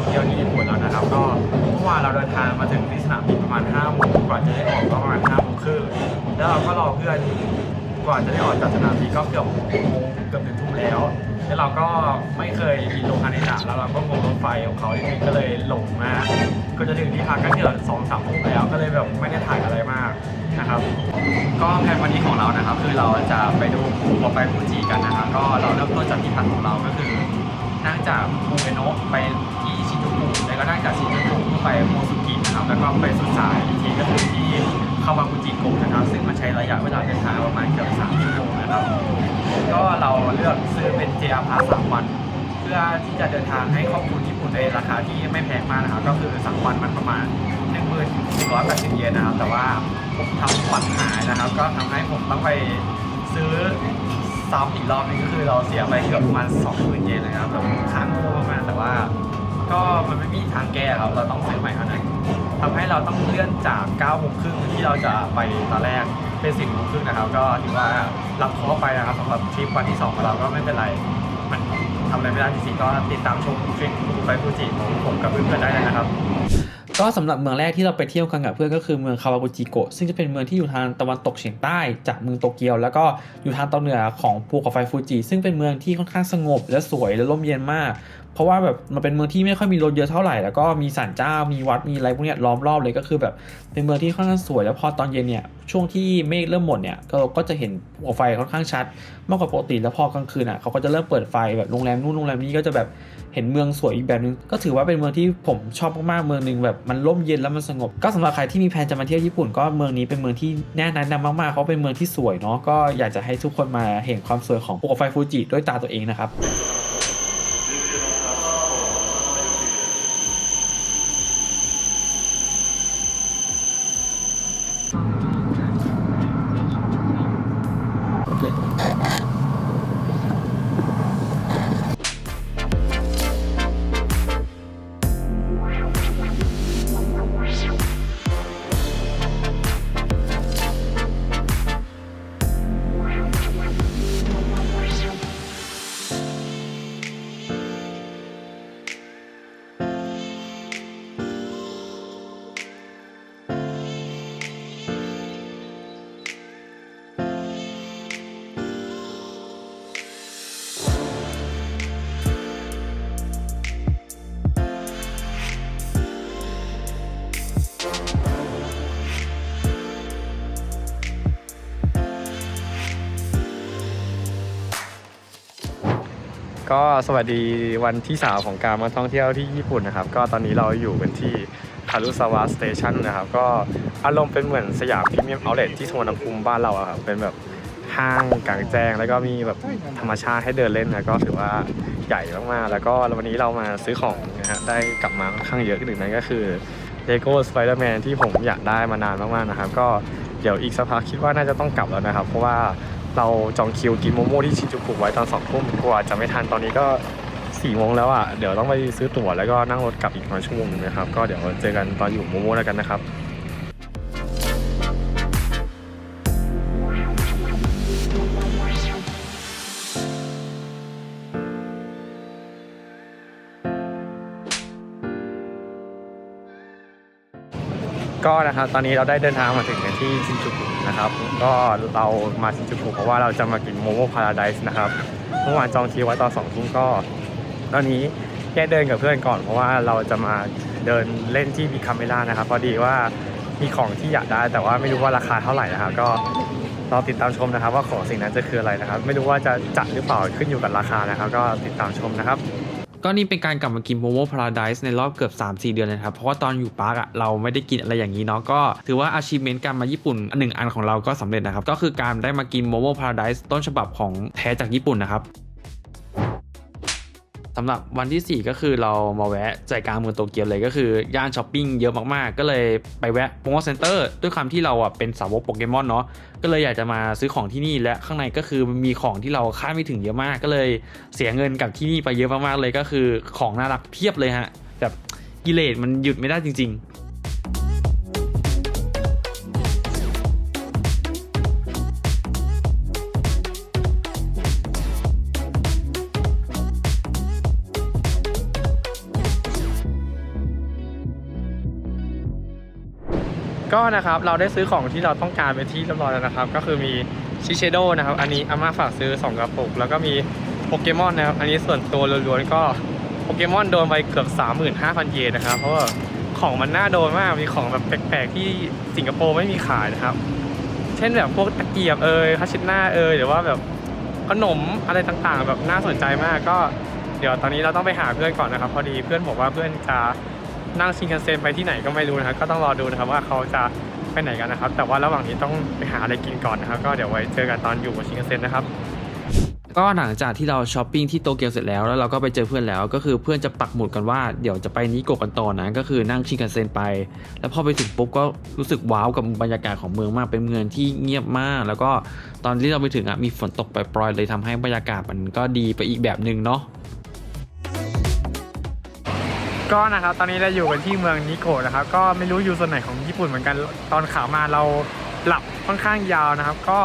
องเที่ยวที่ญี่ปุ่นแล้วนะครับ ก็เมื่อวานเราเดินทางมาถึงที่สนามบินประมาณ5โมงกว่าจะได้ออกก็ประมาณ5โมงครึ่งแล้วเราก็รอเพื่อนกว่าจะได้ออกจากสนามบินก็เกือบโมงเกือบถึงทุ่มแล้ว แล้วเราก็ไม่เคยบินลงฮานิดะแล้วเราก็งงรถไฟของเขาที่ก็เลยหลงมากก็จะถึงที่พักก็เกือบสองสามทุ่มแล้วก็เลยแบบไม่ได้ถ่ายอะไรมากนะครับก็แผนวันนี้ของเรานะครับ คือเราจะไปดูภูเขาไฟฟูจิกันนะครับก็เราเริ่มต้นจากที่พักของเราก็คือนั่งจากมูเอโนะไป ก็นั่งจากชินจูกุไปโมซุกินะครับแล้วก็ไปสุดสายอีกทีก็คือที่คาวากุจิโกะนะครับ ซึ่งมันใช้ระยะเวลาเดินทางประมาณเกือบสามชั่วโมงนะครับ ก็เราเลือกซื้อเป็น JR Pass สามวัน เพื่อที่จะเดินทางให้ครอบคลุมญี่ปุ่นในราคาที่ไม่แพงมากนะครับ ก็คือสามวันมันประมาณ1 1 1 8 0เยนนะครับ แต่ว่าผมทำบัตรหายนะครับ ก็ทำให้ผมต้องไปซื้อซ้ำอีกรอบนึงก็คือเราเสียไปเกือบประมาณ20,000เยนเลยนะครับแบบค้างโง่มากแต่ว่า ก็มันไม่มีทางแก้ครับเราต้องซื้อใหม่เท่านั้นทำให้เราต้องเลื่อนจาก9โมงครึ่งที่เราจะไปตอนแรกเป็น10โมงครึ่งนะครับ ก็ถือว่ารับเคราะห์ไปนะครับสำหรับทริปวันที่2ของเราก็ไม่เป็นไรมันทำอะไรไม่ได้จริงๆก็ติดตามชมทริปไฟฟูจิของผมกับเพื่อนๆได้เลยนะครับก็สำหรับเมืองแรกที่เราไปเที่ยวกันกับเพื่อนก็คือเมืองคาวาบุจิโกะซึ่งจะเป็นเมืองที่อยู่ทางตะวันตกเฉียงใต้จากเมืองโตเกียว แล้วก็อยู่ทางตอนเหนือของภูเขาไฟฟูจิซึ่งเป็นเมืองที่ค่อนข้างสงบและสวยและร่มเย็นมาก เพราะว่าแบบมันเป็นเมืองที่ไม่ค่อยมีรถเยอะเท่าไหร่ แล้วก็มีศาลเจ้า มีวัด มีอะไรพวกนี้ล้อมรอบเลยก็คือแบบเป็นเมืองที่ค่อนข้างสวย แล้วพอตอนเย็นเนี่ยช่วงที่เมฆเริ่มหมดเนี่ยก็ก็จะเห็นภูเขาไฟค่อนข้างชัดมากกว่าปกติ แล้วพอกลางคืนอะเขาก็จะเริ่มเปิดไฟแบบโรงแรมนู่นโรงแรมนี้ก็จะแบบเห็นเมืองสวยอีกแบบนึง ก็ถือว่าเป็นเมืองที่ผมชอบมากๆเมืองหนึ่งแบบมันร่มเย็นแล้วมันสงบ ก็สำหรับใครที่มีแผนจะมาเที่ยวญี่ปุ่นก็เมืองนี้เป็นเมืองที่แน่นอนมากๆเพราะเป็นเมืองที่สวยเนาะก็อยากจะให้ทุกคนมาเห็นความสวยของภูเขาไฟฟูจิด้วยตาตัวเองนะครับ ก็สวัสดีวันที่สามของการมาท่องเที่ยวที่ญี่ปุ่นนะครับ ก็ตอนนี้เราอยู่กันที่คารุซาวะสเตชันนะครับ ก็อารมณ์เป็นเหมือนสยามพรีเมียมเอาท์เลทที่สวนภูมิบ้านเราอะครับ เป็นแบบห้างกลางแจ้ง แล้วก็มีแบบธรรมชาติให้เดินเล่นนะก็ถือว่าใหญ่มากๆ แล้วก็วันนี้เรามาซื้อของนะฮะได้กลับมาค่อนข้างเยอะหนึ่งนั้นก็คือเลโก้สไปเดอร์แมนที่ผมอยากได้มานานมากๆนะครับ ก็เดี๋ยวอีกสักพักคิดว่าน่าจะต้องกลับแล้วนะครับ เพราะว่า เราจองคิวกินโมโม่ที่ชิจูกุไว้ตอนสองทุ่มกว่าจะไม่ทันตอนนี้ก็สี่โมงแล้วอะเดี๋ยวต้องไปซื้อตั๋วแล้วก็นั่งรถกลับอีกประมาณชั่วโมงนึงนะครับ ก็เดี๋ยวเจอกันตอนอยู่โมโม่แล้วกันนะครับ ก็นะครับตอนนี้เราได้เดินทางมาถึงกันที่ชินจูกุนะครับก็เรามาชินจูกุเพราะว่าเราจะมากินโมโมพาราไดส์นะครับเมื่อวานจองคิวไว้ตอนสองทุ่มก็ ตอนนี้แค่เดินกับเพื่อนก่อน เพราะว่าเราจะมาเดินเล่นที่บิคาเมล่านะครับพอดีว่ามีของที่อยากได้ แต่ว่าไม่รู้ว่าราคาเท่าไหร่นะครับก็รอติดตามชมนะครับ ว่าของสิ่งนั้นจะคืออะไรนะครับ ไม่รู้ว่าจะจัดหรือเปล่าขึ้นอยู่กับราคานะครับ ก็ติดตามชมนะครับ ก็นี่เป็นการกลับมากินโมโม่พาราไดส์ในรอบเกือบ 3-4 เดือนนะครับ เพราะว่าตอนอยู่ปาร์กอะเราไม่ได้กินอะไรอย่างนี้เนาะก็ถือว่าอาชีพเมนต์การมาญี่ปุ่นอันหนึ่งอันของเราก็สำเร็จนะครับ ก็คือการได้มากินโมโม่พาราไดส์ต้นฉบับของแท้จากญี่ปุ่นนะครับำหรับวันที่ 4 ก็คือเรามาแวะใจกลางเมืองโตเกียวเลยก็คือย่านช้อปปิ้งเยอะมากๆ ก็เลยไปแวะโปเกมอนเซ็นเตอร์ด้วยความที่เราอะเป็นสาวกโปเกมอนเนาะก็เลยอยากจะมาซื้อของที่นี่และข้างในก็คือมีของที่เราคาดไม่ถึงเยอะมาก ก็เลยเสียเงินกับที่นี่ไปเยอะมากๆเลยก็คือของน่ารักเพียบเลยฮะแบบกิเลสมันหยุดไม่ได้จริง ๆ ก็นะครับเราได้ซื้อของที่เราต้องการเป็นที่เรียบร้อยแล้วนะครับ ก็คือมีชิเชโดนะครับ อันนี้อาม่าฝากซื้อ2กระปุก แล้วก็มีโปเกมอนนะครับ อันนี้ส่วนตัวล้วนๆก็โปเกมอนโดนไปเกือบ 35,000 เยนนะครับ เพราะว่าของมันน่าโดนมาก มีของแบบแปลกๆที่สิงคโปร์ไม่มีขายนะครับ เช่นแบบพวกตะเกียบเอยคัชชิน่าเอยหรือว่าแบบขนมอะไรต่างๆ แบบน่าสนใจมากก็เดี๋ยวตอนนี้เราต้องไปหาเพื่อนก่อนนะครับ พอดีเพื่อนบอกว่าเพื่อนจะ นั่งชินคันเซ็นไปที่ไหนก็ไม่รู้นะครับก็ต้องรอดูนะครับว่าเขาจะไปไหนกันนะครับ แต่ว่าระหว่างนี้ต้องไปหาอะไรกินก่อนนะครับ ก็เดี๋ยวไว้เจอกันตอนอยู่บชินคันเซ็นนะครับก็หลังจากที่เราช้อปปิ้งที่โตเกียวเสร็จแล้วแล้วเราก็ไปเจอเพื่อนแล้ว ก็คือเพื่อนจะปักหมุดกันว่าเดี๋ยวจะไปนิโกะกันต่อนะก็คือนั่งชินคันเซ็นไป แล้วพอไปถึงปุ๊บก็รู้สึกว้าวกับบรรยากาศของเมืองมากเป็นเมืองที่เงียบมาก แล้วก็ตอนที่เราไปถึงอะมีฝนตกปล่อยๆเลยทำให้บรรยากาศมันก็ดีไปอีกแบบหนึ่งเนาะ ก็นะครับตอนนี้เราอยู่กันที่เมืองนิโกะนะครับก็ไม่รู้อยู่ส่วนไหนของญี่ปุ่นเหมือนกันตอนขามาเราหลับค่อนข้างยาวนะครับ ก็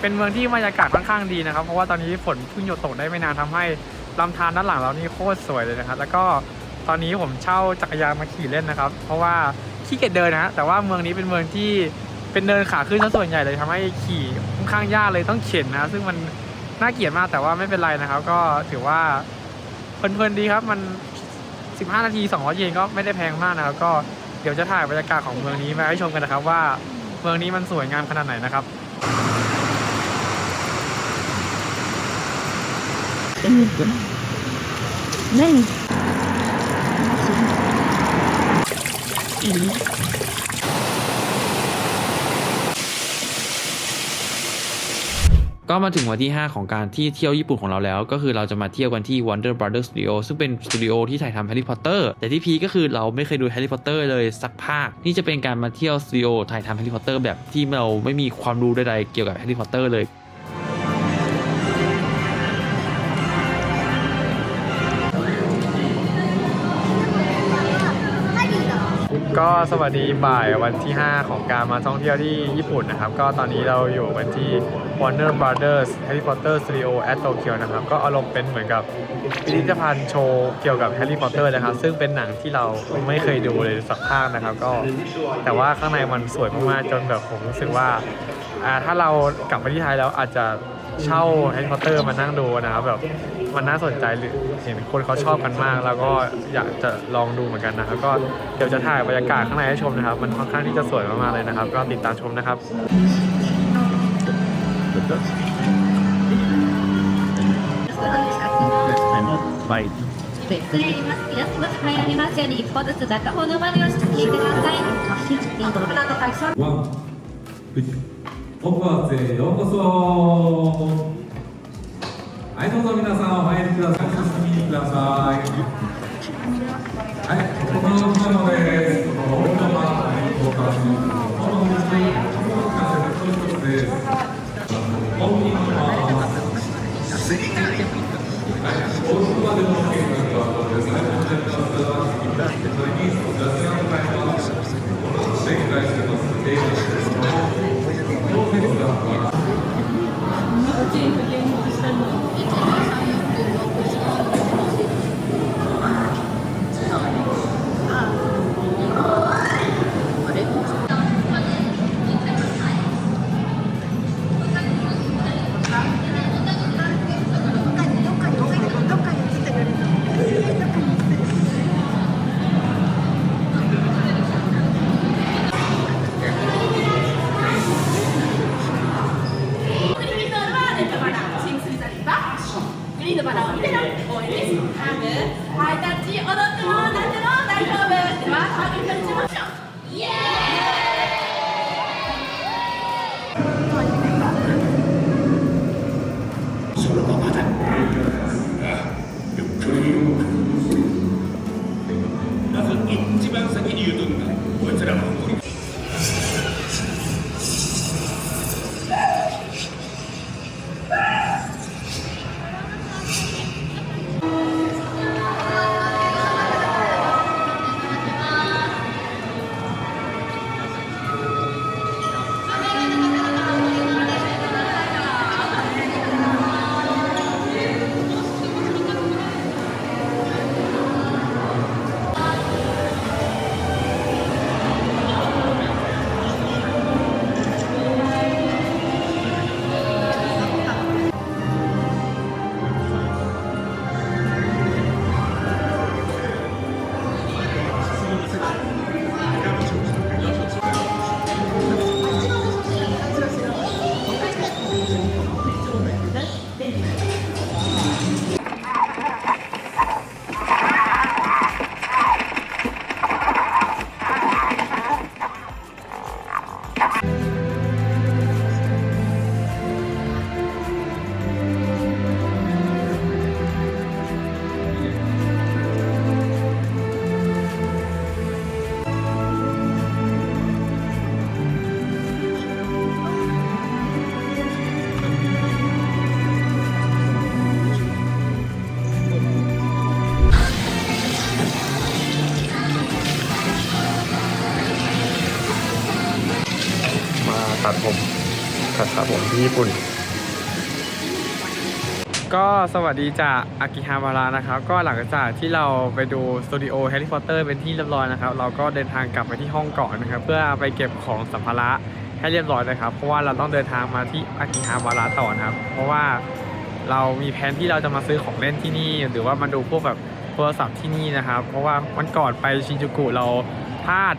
เป็นเมืองที่บรรยากาศค่อนข้างดีนะครับ เพราะว่าตอนนี้ฝนเพิ่งหยุดตกได้ไม่นานทำให้ลำธารด้านหลังเรานี่โคตรสวยเลยนะครับ แล้วก็ตอนนี้ผมเช่าจักรยานมาขี่เล่นนะครับ เพราะว่าขี้เกียจเดินนะแต่ว่าเมืองนี้เป็นเมืองที่เป็นเดินขาขึ้นซะส่วนใหญ่เลยทำให้ขี่ค่อนข้างยากเลยต้องเข็นนะซึ่งมันน่าเกลียดมากแต่ว่าไม่เป็นไรนะครับ ก็ถือว่าเพลินๆดีครับ มัน 15 นาที 200 เยนก็ไม่ได้แพงมากนะครับ ก็เดี๋ยวจะถ่ายบรรยากาศของเมืองนี้มาให้ชมกันนะครับว่าเมืองนี้มันสวยงามขนาดไหนนะครับ何 ก็มาถึงวันที่ 5 ของการที่เที่ยวญี่ปุ่นของเราแล้ว ก็คือเราจะมาเที่ยวกันที่ Wonder Brothers Studio ซึ่งเป็นสตูดิโอที่ถ่ายทำแฮร์รี่พอตเตอร์แต่ที่พีก็คือเราไม่เคยดูแฮร์รี่พอตเตอร์เลยสักภาค นี่จะเป็นการมาเที่ยวสตูดิโอถ่ายทำแฮร์รี่พอตเตอร์แบบที่เราไม่มีความรู้ใดๆเกี่ยวกับแฮร์รี่พอตเตอร์เลย ก็สวัสดีบ่ายวันที่ 5 ของการมาท่องเที่ยวที่ญี่ปุ่นนะครับ ก็ตอนนี้เราอยู่กันที่ Warner Brothers Harry Potter Studio at Tokyo นะครับ ก็อารมณ์เป็นเหมือนกับพิพิธภัณฑ์โชว์เกี่ยวกับ Harry Potter นะครับ ซึ่งเป็นหนังที่เราไม่เคยดูเลยสักภาคนะครับ ก็แต่ว่าข้างในมันสวยมากๆจนแบบผมรู้สึกว่าอ่าถ้าเรากลับมาที่ไทยแล้วอาจจะ เช่า Harry Potter มานั่งดูนะครับแบบมันน่าสนใจหรือเห็นคนเขาชอบกันมาก แล้วก็อยากจะลองดูเหมือนกันนะครับ ก็เดี๋ยวจะถ่ายบรรยากาศข้างในให้ชมนะครับ มันค่อนข้างที่จะสวยมากๆเลยนะครับ ก็ติดตามชมนะครับ はい。失礼します。イラストが入りますように一歩ずつ中ほどまでをしてください。ワン、 北発へようこそはいどうぞ皆さんお入りください進みにくださいはいここの後ろですこの大玉愛好家のこの道この風の一つです本人は安いからよはい、大島でも計画があるので、最高の数は引き出、それに、雑誌案会の、この展開してます、データです。もう1人でゲームをしてるの? ญี่ปุ่น ก็สวัสดีจากอากิฮาบาระนะครับ ก็หลังจากที่เราไปดูสตูดิโอแฮร์รี่พอตเตอร์เป็นที่เรียบร้อยนะครับ เราก็เดินทางกลับไปที่ห้องก่อนนะครับ เพื่อไปเก็บของสัมภาระให้เรียบร้อยนะครับ เพราะว่าเราต้องเดินทางมาที่อากิฮาบาระต่อนะครับ เพราะว่าเรามีแผนที่เราจะมาซื้อของเล่นที่นี่ หรือว่ามาดูพวกแบบโทรศัพท์ที่นี่นะครับ เพราะว่าวันก่อนไปชินจูกุเราพลาด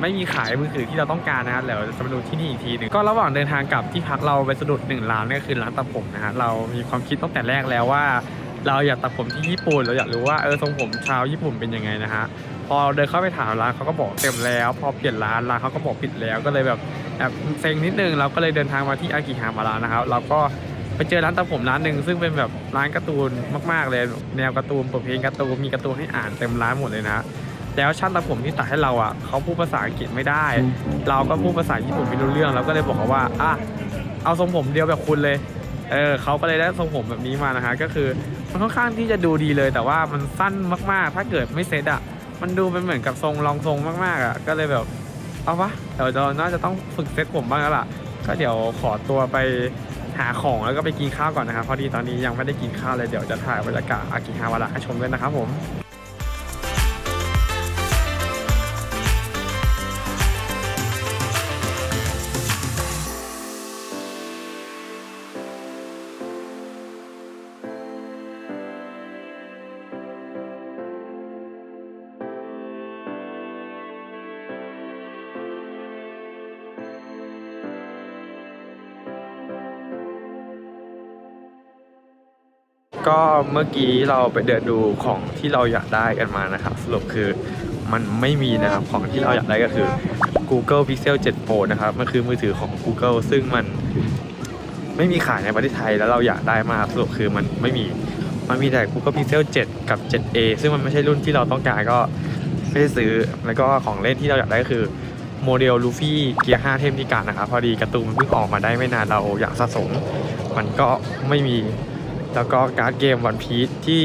ไม่มีขายมือถือที่เราต้องการนะครับเดี๋ยวจะมาดูที่นี่อีกทีหนึ่งก็ระหว่างเดินทางกลับที่พักเราไปสะดุดหนึ่งร้านก็คือร้านตัดผมนะฮะเรามีความคิดตั้งแต่แรกแล้วว่า เราอยากตัดผมที่ญี่ปุ่นเราอยากรู้ว่าเออทรงผมชาวญี่ปุ่นเป็นยังไงนะฮะพอเดินเข้าไปถามร้านเขาก็บอกเต็มแล้ว พอเปลี่ยนร้านร้านเขาก็บอกปิดแล้วก็เลยแบบแอบเซ็งนิดนึงเราก็เลยเดินทางมาที่อากิฮามาระนะครับเราก็ไปเจอร้านตัดผมร้านหนึ่งซึ่งเป็นแบบร้านการ์ตูนมาก ๆเลย แนวการ์ตูนเปิดเพลงการ์ตูนมีการ์ตูนให้อ่านเต็มร้านหมดเลยนะ แล้วช่างตัดผมที่ตัดให้เราอะเขาพูดภาษาอังกฤษไม่ได้ เราก็พูดภาษาญี่ปุ่นไม่รู้เรื่องเราก็เลยบอกเขาว่าอะเอาทรงผมเดียวแบบคุณเลยเออเขาก็เลยได้ทรงผมแบบนี้มานะฮะก็คือมันค่อนข้างที่จะดูดีเลย แต่ว่ามันสั้นมากๆ ถ้าเกิดไม่เซ็ตอะมันดูเป็นเหมือนกับทรงรองทรงมากๆอะก็เลยแบบเอาวะเดี๋ยวเราน่าจะต้องฝึกเซ็ตผมบ้างแล้วล่ะ ก็เดี๋ยวขอตัวไปหาของแล้วก็ไปกินข้าวก่อนนะครับพอดีตอนนี้ยังไม่ได้กินข้าวเลยเดี๋ยวจะถ่ายบรรยากาศอากิฮาวาระให้ชมด้วยนะครับผม เมื่อกี้เราไปเดินดูของที่เราอยากได้กันมานะครับสรุปคือมันไม่มีนะครับของที่เราอยากได้ก็คือ Google Pixel 7 Pro นะครับมันคือมือถือของ Google ซึ่งมันไม่มีขายในประเทศไทยแล้วเราอยากได้มากสรุปคือมันไม่มีมันมีแต่ Google Pixel 7 กับ 7a ซึ่งมันไม่ใช่รุ่นที่เราต้องการก็ไม่ได้ซื้อแล้วก็ของเล่นที่เราอยากได้ก็คือโมเดลลูฟี่เกียร์ 5 เทพนิการนะครับพอดีการ์ตูนมันเพิ่งออกมาได้ไม่นานเราอยากสะสม มันก็ไม่มี แล้วก็การ์ดเกมวันพี e ที่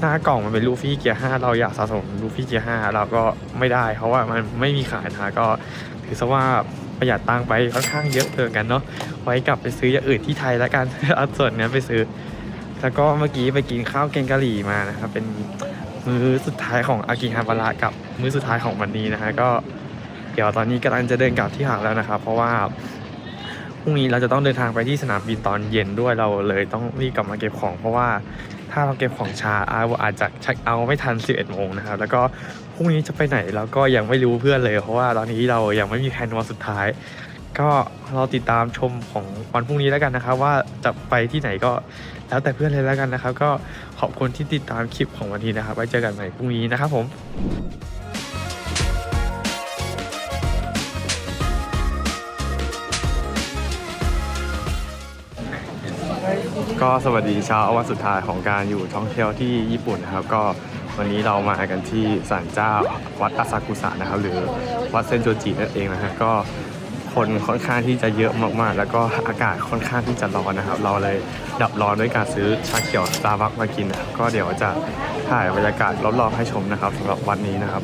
หน้ากล่องมันเป็นลูฟี่เกียร์5เราอยากสะสมลูฟี่เกียร์5เราก็ไม่ได้ เพราะว่ามันไม่มีขายนะก็ถือซะว่าประหยัดตังค์ไปค่อนข้างเยอะเกินกันเนาะไว้กลับไปซื้ออย่างอื่นที่ไทยแล้วกันเอาส่วนเนี้ยไปซื้อ แล้วก็เมื่อกี้ไปกินข้าวแกงกะหรี่มานะครับเป็นมื้อสุดท้ายของอากิฮาบาระกับมื้อสุดท้ายของวันนี้นะฮะก็เดี๋ยวตอนนี้กำลังจะเดินกลับที่หางแล้วนะครับเพราะว่า รุ่งนี้เราจะต้องเดินทางไปที่สนามบินตอนเย็นด้วยเราเลยต้องรีบกลับมาเก็บของ เพราะว่าถ้าเราเก็บของช้าอาจจะเช็คเอาไม่ทัน 11โมงนะครับแล้วก็พรุ่งนี้จะไปไหนเราก็ยังไม่รู้เพื่อนเลย เพราะว่าตอนนี้เรายังไม่มีแผนวันสุดท้าย ก็เราติดตามชมของวันพรุ่งนี้แล้วกันนะครับ ว่าจะไปที่ไหนก็แล้วแต่เพื่อนเลยแล้วกันนะครับ ก็ขอบคุณที่ติดตามคลิปของวันนี้นะครับ ไว้เจอกันใหม่พรุ่งนี้นะครับผม ก็สวัสดีเช้าวันสุดท้ายของการอยู่ท่องเที่ยวที่ญี่ปุ่นนะครับ ก็วันนี้เรามากันที่ศาลเจ้าวัดอาซากุสะนะครับ หรือวัดเซนโจจินั่นเองนะฮะก็คนค่อนข้างที่จะเยอะมากๆ แล้วก็อากาศค่อนข้างที่จะร้อนนะครับ เราเลยดับร้อนด้วยการซื้อชาเขียวสตาร์บัคมากินนะครับก็เดี๋ยวจะถ่ายบรรยากาศรอบๆให้ชมนะครับสำหรับวันนี้นะครับ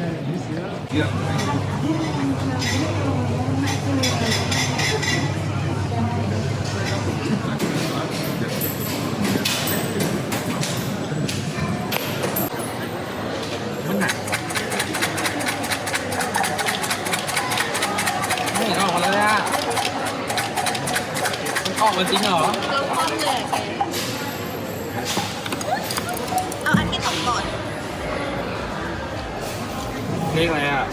มันหนักไม่เห็นออกมาเลยอะ มันออกมาจริงเหรอ เอาอันที่สองก่อน เลขอะไรอ่ะ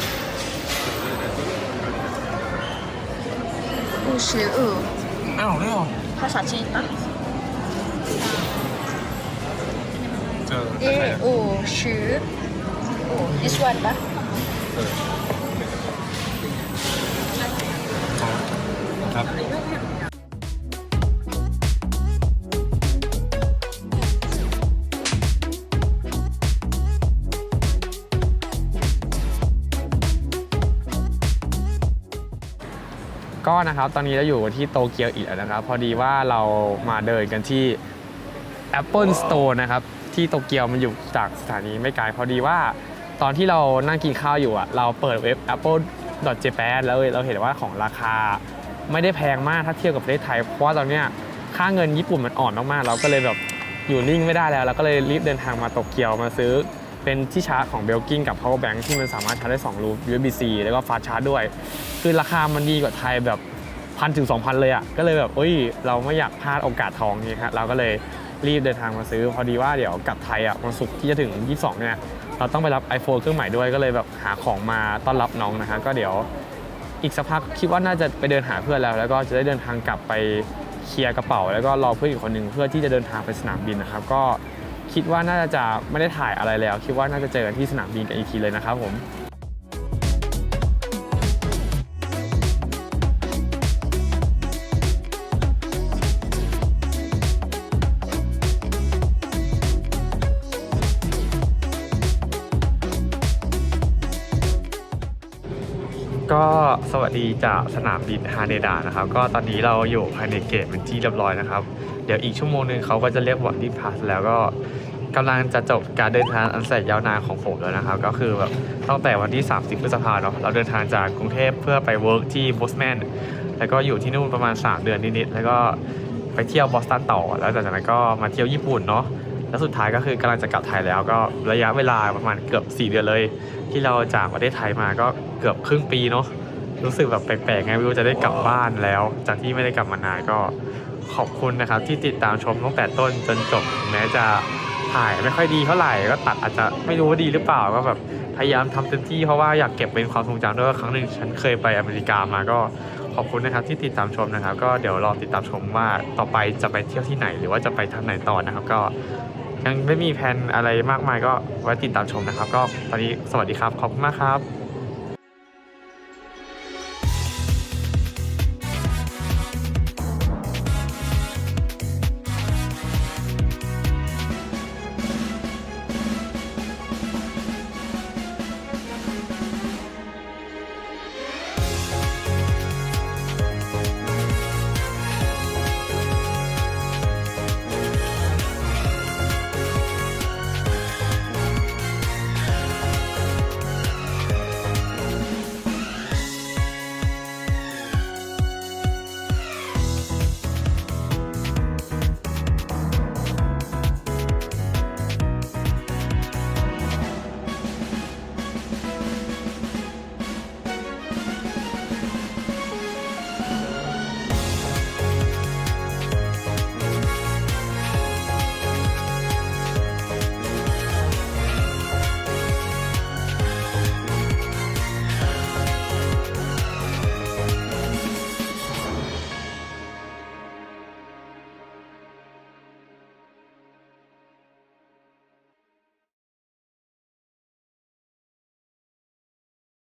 五十五 อ้าวเลขเหรอ ภาษาจีนปะ เจอ เอ五十五 this one ปะ ครับ ก็นะครับตอนนี้เราอยู่ที่โตเกียวอีกแล้วนะครับ พอดีว่าเรามาเดินกันที่ Apple Store นะครับ ที่โตเกียวมันอยู่จากสถานีไม่ไกลพอดีว่าตอนที่เรานั่งกินข้าวอยู่อะเราเปิดเว็บ apple.japan แล้วเราเห็นว่าของราคาไม่ได้แพงมากถ้าเทียบกับประเทศไทย เพราะว่าตอนเนี้ยค่าเงินญี่ปุ่นมันอ่อนมากๆ เราก็เลยแบบอยู่นิ่งไม่ได้แล้วเราก็เลยรีบเดินทางมาโตเกียวมาซื้อ เป็นที่ชาร์จของเบลกิงกับ power bank ที่มันสามารถชาร์จได้2รูป USB-C แล้วก็ฟาสชาร์จด้วย คือราคามันดีกว่าไทยแบบพันถึง2,000เลยอะ่ะก็เลยแบบเอ้ย เราไม่อยากพลาดโอกาสทองนี้ครับเราก็เลยรีบเดินทางมาซื้อ พอดีว่าเดี๋ยวกลับไทยอะ่ะวันศุกร์ที่จะถึง 22 เนี่ย เราต้องไปรับ iPhone เครื่องใหม่ด้วยก็เลยแบบหาของมาต้อนรับน้องนะฮะก็เดี๋ยวอีกสักพักคิดว่าน่าจะไปเดินหาเพื่อนแล้ว แล้วก็จะได้เดินทางกลับไปเคลียร์กระเป๋า แล้วก็รอเพื่อนอีกคนหนึ่งเพื่อที่จะเดินทางไปสนามบินนะครับก็ คิดว่าน่าจะไม่ได้ถ่ายอะไรแล้ว คิดว่าน่าจะเจอกันที่สนามบินกันอีกทีเลยนะครับผมก็สวัสดีจากสนามบินฮาเดดานะครับ ก็ตอนนี้เราอยู่ภายในเกตเป็นที่เรียบร้อยนะครับ เดี๋ยวอีกชั่วโมงหนึงเขาก็จะเรียกบอร์ดดิ้งพาสแล้วก็ กำลังจะจบการเดินทางอันแสนยาวนานของผมแล้วนะครับ ก็คือแบบตั้งแต่วันที่ 30 พฤษภาเนาะเราเดินทางจากกรุงเทพเพื่อไปเวิร์กที่บอสแมนแล้วก็อยู่ที่นู่นประมาณ 3 เดือนนิดๆแล้วก็ไปเที่ยวบอสตันต่อ แล้วจากนั้นก็มาเที่ยวญี่ปุ่นเนาะแล้วสุดท้ายก็คือกำลังจะกลับไทยแล้วก็ระยะเวลาประมาณเกือบ 4 เดือนเลย ที่เราจากประเทศไทยมาก็เกือบครึ่งปีเนาะรู้สึกแบบแปลกๆไงไม่รู้จะได้กลับบ้านแล้ว จากที่ไม่ได้กลับมานานก็ขอบคุณนะครับที่ติดตามชมตั้งแต่ต้นจนจบแม้จะ ถ่ายไม่ค่อยดีเท่าไหร่ก็ตัดอาจจะไม่รู้ว่าดีหรือเปล่าก็แบบพยายามทำเต็มที่เพราะว่าอยากเก็บเป็นความทรงจำด้วยว่าครั้งหนึ่งฉันเคยไปอเมริกามาก็ขอบคุณนะครับที่ติดตามชมนะครับ ก็เดี๋ยวรอติดตามชมว่าต่อไปจะไปเที่ยวที่ไหน หรือว่าจะไปทางไหนต่อนะครับ ก็ยังไม่มีแผนอะไรมากมายก็ไว้ติดตามชมนะครับ ก็ตอนนี้สวัสดีครับขอบคุณมากครับ